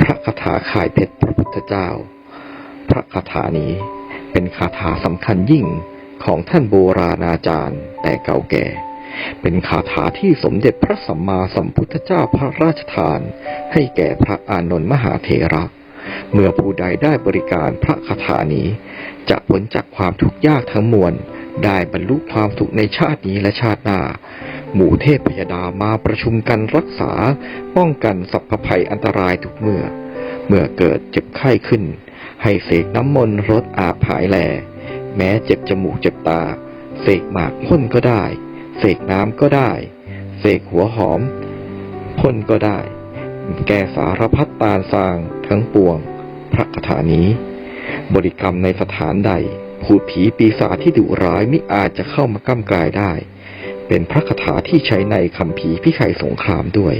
พระคาถาข่ายเพชรพระพุทธเจ้า พระคาถานี้เป็นคาถาสำคัญยิ่งของท่านโบราณอาจารย์แต่เก่าแก่ เป็นคาถาที่สมเด็จพระสัมมาสัมพุทธเจ้าพระราชทาน ให้แก่พระอานนท์มหาเถระ เมื่อผู้ใดได้บริการพระคาถานี้ จะพ้นจากความทุกข์ยากทั้งมวลได้บรรลุความสุขในชาตินี้และชาติหน้า หมู่เทพพยดามาประชุมกันรักษา ป้องกันสัพพภัยอันตรายทุกเมื่อ เมื่อเกิดเจ็บไข้ขึ้น ให้เสกน้ำมนต์รดอาบหายแล แม้เจ็บจมูกเจ็บตา เสกหมากพ่นก็ได้ เสกน้ำก็ได้ เสกหัวหอมพ่นก็ได้ แก่สารพัดตาสร้างทั้งปวง พระคาถานี้ บริกรรมในสถานใด ผูดผีปีศาจที่ดุร้ายมิอาจจะเข้ามาก้ำกายได้ เป็นพระคาถาที่ใช้ในคำผีพิไขสงครามด้วย